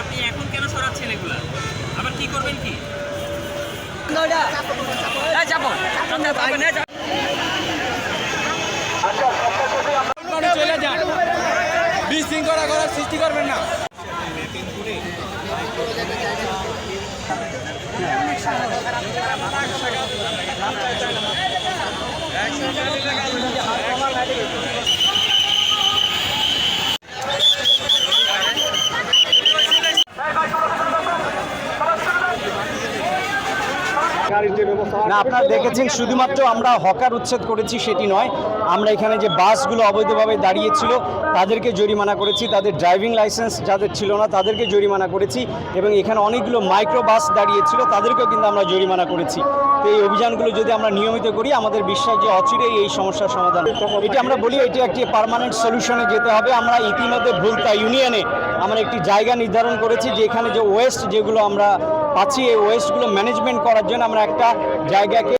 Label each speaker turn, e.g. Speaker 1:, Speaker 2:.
Speaker 1: আপনি এখন কেন সরাচ্ছেন এগুলা? আবার কি করবেন কি? যাব। চলে যান। বিশৃঙ্খলা করার সৃষ্টি করবেন না। একশো
Speaker 2: না আপনারা দেখেছেন শুধুমাত্র আমরা হকার উচ্ছেদ করেছি সেটি নয়। আমরা এখানে যে বাসগুলো অবৈধভাবে দাঁড়িয়েছিল তাদেরকে জরিমানা করেছি তাদের ড্রাইভিং লাইসেন্স যাদের ছিল না তাদেরকে জরিমানা করেছি এবং এখানে অনেকগুলো মাইক্রো বাস দাঁড়িয়েছিল তাদেরকেও কিন্তু আমরা জরিমানা করেছি। তো এই অভিযানগুলো যদি আমরা নিয়মিত করি আমাদের বিশ্বাস যে অচিরেই এই সমস্যার সমাধান এটি আমরা বলি এটি একটি পার্মানেন্ট সলিউশনে যেতে হবে। আমরা ইতিমধ্যে ভুলতা ইউনিয়নে আমরা একটি জায়গা নির্ধারণ করেছি যে এখানে যে ওয়েস্ট যেগুলো আমরা পাচ্ছি এই ওয়েস্টগুলো ম্যানেজমেন্ট করার জন্য আমরা একটা জায়গাকে